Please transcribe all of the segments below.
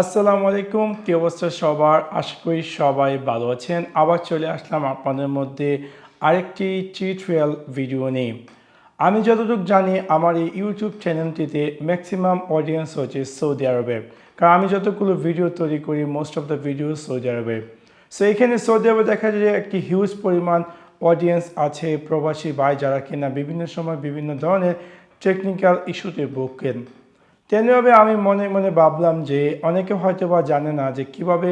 আসসালামু আলাইকুম, কি অবস্থা সবার? আশা করি সবাই ভালো আছেন। আবার চলে আসলাম আপনাদের মধ্যে আরেকটি টিউটোরিয়াল ভিডিও নিয়ে। আমি যতটুকু জানি, আমার এই ইউটিউব চ্যানেলটিতে ম্যাক্সিমাম অডিয়েন্স হচ্ছে সৌদি আরবের কারণ আমি যতগুলো ভিডিও তৈরি করি most of the video Saudi আরবের সো এখানে সৌদি আরবে দেখা যায় যে একটি হিউজ পরিমাণ অডিয়েন্স আছে প্রবাসী ভাই যারা কিনা বিভিন্ন সময় বিভিন্ন ধরনের টেকনিক্যাল ইস্যুতে ভোগেন তেমনিভাবে আমি মনে মনে ভাবলাম যে অনেকে হয়তো বা জানে না যে কীভাবে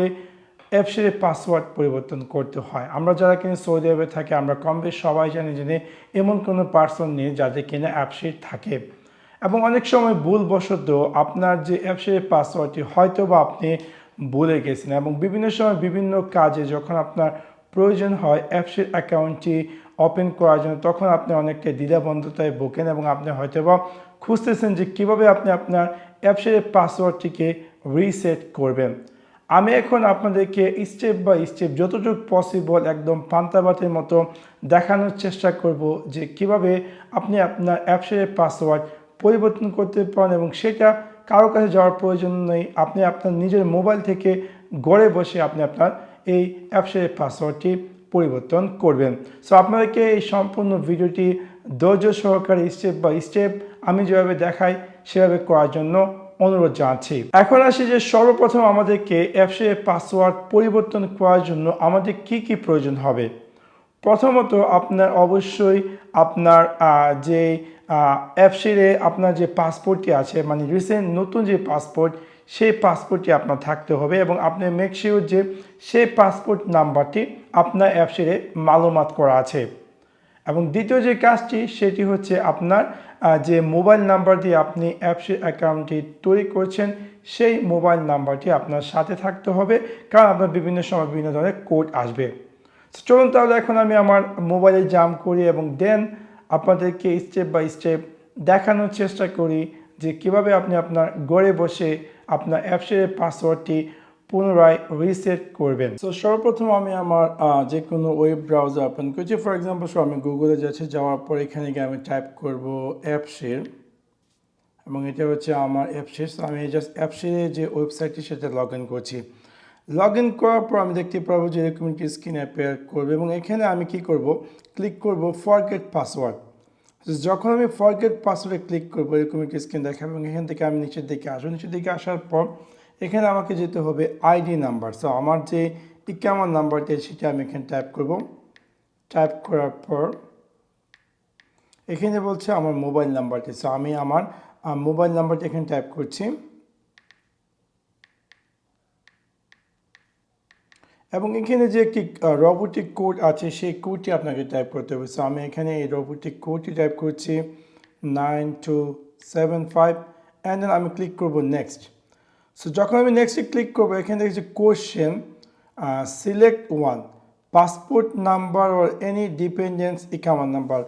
অ্যাপসের পাসওয়ার্ড পরিবর্তন করতে হয়। আমরা যারা কিনা সৌদি আরবে থাকি, আমরা কম সবাই জানি যে এমন কোনো পার্সন নেই যাদের কিনা অ্যাপসের থাকে। এবং অনেক সময় ভুলবশত আপনার যে অ্যাপসের পাসওয়ার্ডটি হয়তো বা আপনি ভুলে গেছেন এবং বিভিন্ন সময় বিভিন্ন কাজে যখন আপনার প্রয়োজন হয়, অ্যাপসের অ্যাকাউন্টটি ওপেন করার জন্য তখন আপনি অনেকটা দ্বিধাবন্ধতায় ভোগেন এবং আপনি হয়তো বা খুঁজতেছেন যে কীভাবে আপনি আপনার অ্যাপসের পাসওয়ার্ডটিকে রিসেট করবেন। আমি এখন আপনাদেরকে স্টেপ বাই স্টেপ যতটুকু পসিবল একদম পান্তাবাতের মতো দেখানোর চেষ্টা করব যে কীভাবে আপনি আপনার অ্যাপসের পাসওয়ার্ড পরিবর্তন করতে পারেন এবং সেটা কারও কাছে যাওয়ার প্রয়োজন নেই। আপনি আপনার নিজের মোবাইল থেকে গড়ে বসে আপনি আপনার এই অ্যাপসের পাসওয়ার্ডটি পরিবর্তন করবেন। সো আপনাদেরকে এই সম্পূর্ণ ভিডিওটি ধৈর্য সহকারে স্টেপ বাই স্টেপ আমি যেভাবে দেখাই, সেভাবে করার জন্য অনুরোধ জানাচ্ছি। এখন আসি যে সর্বপ্রথম আমাদেরকে অ্যাপসের পাসওয়ার্ড পরিবর্তন করার জন্য আমাদের কি কি প্রয়োজন হবে। প্রথমত, আপনার অবশ্যই আপনার যে অ্যাপসেরে আপনার যে পাসপোর্টটি আছে মানে রিসেন্ট নতুন যে পাসপোর্ট সেই পাসপোর্টটি আপনার থাকতে হবে এবং আপনি মেক শিওর যে সেই পাসপোর্ট নাম্বারটি আপনার অ্যাপসেরে মালুমাত করা আছে। এবং দ্বিতীয় যে কাজটি, সেটি হচ্ছে আপনার যে মোবাইল নাম্বার দিয়ে আপনি অ্যাপসের অ্যাকাউন্টটি তৈরি করছেন, সেই মোবাইল নাম্বারটি আপনার সাথে থাকতে হবে। কারণ আপনার বিভিন্ন সময় বিভিন্ন ধরনের কোড আসবে। চলুন তাহলে এখন আমি আমার মোবাইলে জাম করি এবং দেন আপনাদেরকে স্টেপ বাই স্টেপ দেখানোর চেষ্টা করি যে কীভাবে আপনি আপনার গড়ে বসে আপনার অ্যাপসের পাসওয়ার্ডটি পুনরায় রিসেট করবেন। তো সর্বপ্রথম আমি আমার যে কোনো ওয়েব ব্রাউজার ওপেন করছি। ফর এক্সাম্পল আমি গুগলে যাচ্ছি, যাওয়ার পর এখানে গিয়ে আমি টাইপ করব অ্যাপসের এবং এটা হচ্ছে আমার অ্যাপসের। আমি জাস্ট অ্যাপসের যে ওয়েবসাইটটি সেটা লগ ইন করছি। লগ ইন করার পর আমি দেখতে পাবো যে এরকম একটি স্ক্রিন অ্যাপেয়ার করবে এবং এখানে আমি কি করব? ক্লিক করব ফরগেট পাসওয়ার্ড যখন আমি ফরগেট পাসওয়ার্ডে ক্লিক করব, এরকম একটি স্ক্রিন দেখাবে, এবং এখান থেকে আমি নিচের দিকে আসব। নিচের দিকে আসার পর এখানে আমাকে যেতে হবে আইডি নাম্বার সো আমার যে ইকামার নাম্বারটি সেটা আমি এখানে টাইপ করব। টাইপ করার পর এখানে বলছে আমার মোবাইল নাম্বারটি সো আমি আমার মোবাইল নাম্বারটি এখানে টাইপ করছি। এবং এখানে যে একটি রোবোটিক কোড আছে, সেই কোডটি আপনাকে টাইপ করতে হবে। সো আমি এখানে এই রোবোটিক কোডটি টাইপ করছি nine two seven five and then আমি ক্লিক করব নেক্সট সো যখন আমি নেক্সটে ক্লিক করব, এখানে দেখছি question select one passport number or any dependence ইকামার number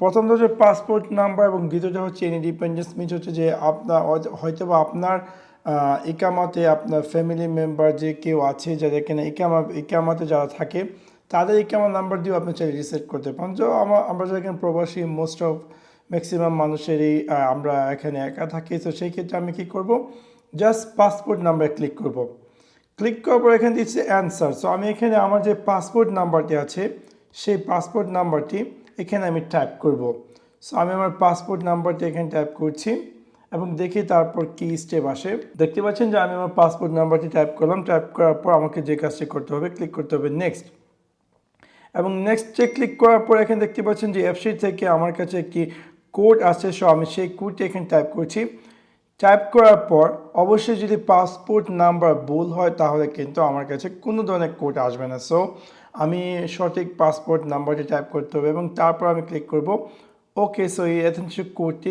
প্রথমটা হচ্ছে পাসপোর্ট নাম্বার এবং দ্বিতীয়টা হচ্ছে এনি ডিপেন্ডেন্স মিনস হচ্ছে যে আপনার হয়তো বা আপনার ইকামাতে আপনার ফ্যামিলি মেম্বার যে কেউ আছে, যাদের কিনা ইকামা ইকামাতে যারা থাকে, তাদের ইকামা নাম্বার দিয়েও আপনি চাইলে রিসেট করতে পারেন। তো আমার আমরা যারা এখানে প্রবাসী মোস্ট অফ ম্যাক্সিমাম মানুষেরই আমরা এখানে একা থাকি। তো সেই ক্ষেত্রে আমি কী করব? জাস্ট পাসপোর্ট নাম্বারে ক্লিক করব। ক্লিক করার পর এখানে দিচ্ছে অ্যান্সার সো আমি এখানে আমার যে পাসপোর্ট নাম্বারটি আছে, সেই পাসপোর্ট নাম্বারটি এখানে আমি টাইপ করব। সো আমি আমার পাসপোর্ট নাম্বারটি এখানে টাইপ করছি। এবং দেখি তারপর কি স্টেপ আসে। দেখতে পাচ্ছেন যে আমি আমার পাসপোর্ট নাম্বারটি টাইপ করলাম। টাইপ করার পর আমাকে যে কাজটি করতে হবে ক্লিক করতে হবে নেক্সট এবং নেক্সট নেক্সটে ক্লিক করার পর এখানে দেখতে পাচ্ছেন যে অ্যাপসিট থেকে আমার কাছে একটি কোড আসছে সো আমি সেই কোডটি এখানে টাইপ করছি। টাইপ করার পর অবশ্যই যদি পাসপোর্ট নাম্বার ভুল হয়, তাহলে কিন্তু আমার কাছে কোনো ধরনের কোড আসবে না। সো আমি সঠিক পাসপোর্ট নাম্বারটি টাইপ করতে হবে এবং তারপর আমি ক্লিক করব। ওকে সো এই অ্যাথেন্টিক কোডটি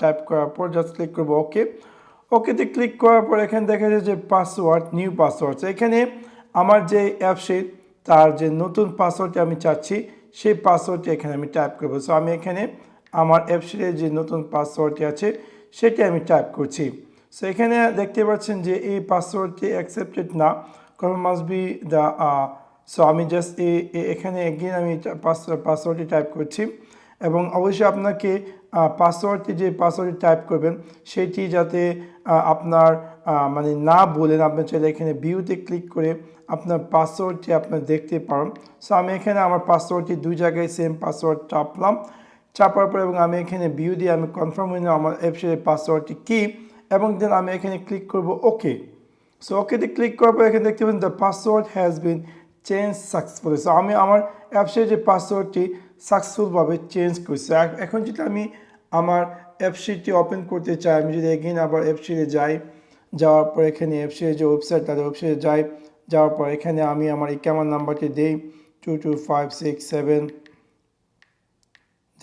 টাইপ করার পর জাস্ট ক্লিক করব ওকে ওকেতে ক্লিক করার পর এখানে দেখা যায় যে পাসওয়ার্ড নিউ পাসওয়ার্ড এখানে আমার যে অ্যাপসিট তার যে নতুন পাসওয়ার্ডটি আমি চাচ্ছি, সেই পাসওয়ার্ডটি এখানে আমি টাইপ করব। সো আমি এখানে আমার অ্যাপসিটের যে নতুন পাসওয়ার্ডটি আছে, সেটি আমি টাইপ করছি। সো এখানে দেখতে পাচ্ছেন যে এই পাসওয়ার্ডটি অ্যাকসেপ্টেড না, কারণ মাস্ট বি দ্য সো আমি জাস্ট এখানে এগেন আমি পাসওয়ার্ডটি টাইপ করছি। এবং অবশ্যই আপনাকে পাসওয়ার্ডটি যে পাসওয়ার্ডটি টাইপ করবেন, সেটি যাতে আপনার মানে না বলেন, আপনি চাইলে এখানে ভিউতে ক্লিক করে আপনার পাসওয়ার্ডটি আপনার দেখতে পারেন। সো আমি এখানে আমার পাসওয়ার্ডটি দুই জায়গায় সেম পাসওয়ার্ড চাপলাম। চাপার পর এবং আমি এখানে ভিউ দিয়ে আমি কনফার্ম হয়ে আমার ওয়েবসাইটের পাসওয়ার্ডটি কী এবং দেন আমি এখানে ক্লিক করব ওকে সো ওকেতে ক্লিক করার পর এখানে দেখতে পাবেন the password has been changed successfully so আমি আমার অ্যাপসের যে পাসওয়ার্ডটি সাকসেসফুলভাবে চেঞ্জ করছে এখন যদি আমি আমার অ্যাপসিটি ওপেন করতে চাই, আমি যদি এগেন আবার অ্যাপসিটে যাই, যাওয়ার পর এখানে অ্যাপসিটের যে ওয়েবসাইট তাদের ওয়েবসাইটে যাই, যাওয়ার পর এখানে আমি আমার এই কেমন নাম্বারটি দিই two two five six seven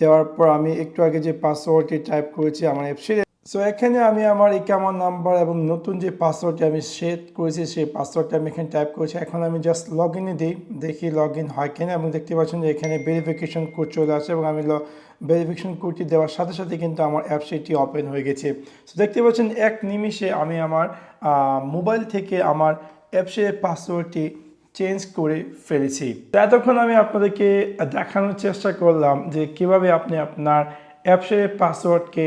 দেওয়ার পর আমি একটু আগে যে পাসওয়ার্ডটি টাইপ করেছি, আমার অ্যাপসিটে সো এখানে আমি আমার এই কেমন নাম্বার এবং নতুন যে পাসওয়ার্ডটি আমি সেট করেছি, সেই পাসওয়ার্ডটা আমি এখানে টাইপ করেছি। এখন আমি জাস্ট লগ ইনে দিই, দেখি লগ ইন হয় কিনা এবং দেখতে পাচ্ছেন যে এখানে ভেরিফিকেশন কোড চলে আসে এবং আমি ভেরিফিকেশন কোডটি দেওয়ার সাথে সাথে কিন্তু আমার অ্যাপসটি ওপেন হয়ে গেছে। সো দেখতে পাচ্ছেন এক নিমিষে আমি আমার মোবাইল থেকে আমার অ্যাপসের পাসওয়ার্ডটি চেঞ্জ করে ফেলেছি। তো এতক্ষণ আমি আপনাদেরকে দেখানোর চেষ্টা করলাম যে কীভাবে আপনি আপনার অ্যাপসের পাসওয়ার্ডকে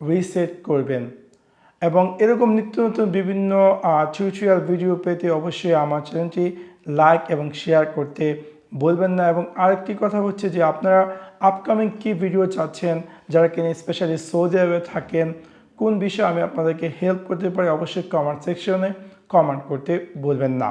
রিসেট করবেন। এবং এরকম নিত্য নতুন বিভিন্ন টিউটোরিয়াল ভিডিও পেতে অবশ্যই আমার চ্যানেলটি লাইক এবং শেয়ার করতে বলবেন না। এবং আরেকটি কথা হচ্ছে যে, আপনারা আপকামিং কী ভিডিও চাচ্ছেন, যারা কিনা স্পেশালি সৌদি আরবে থাকেন, কোন বিষয়ে আমি আপনাদেরকে হেল্প করতে পারি, অবশ্যই কমেন্ট সেকশনে কমেন্ট করতে বলবেন না।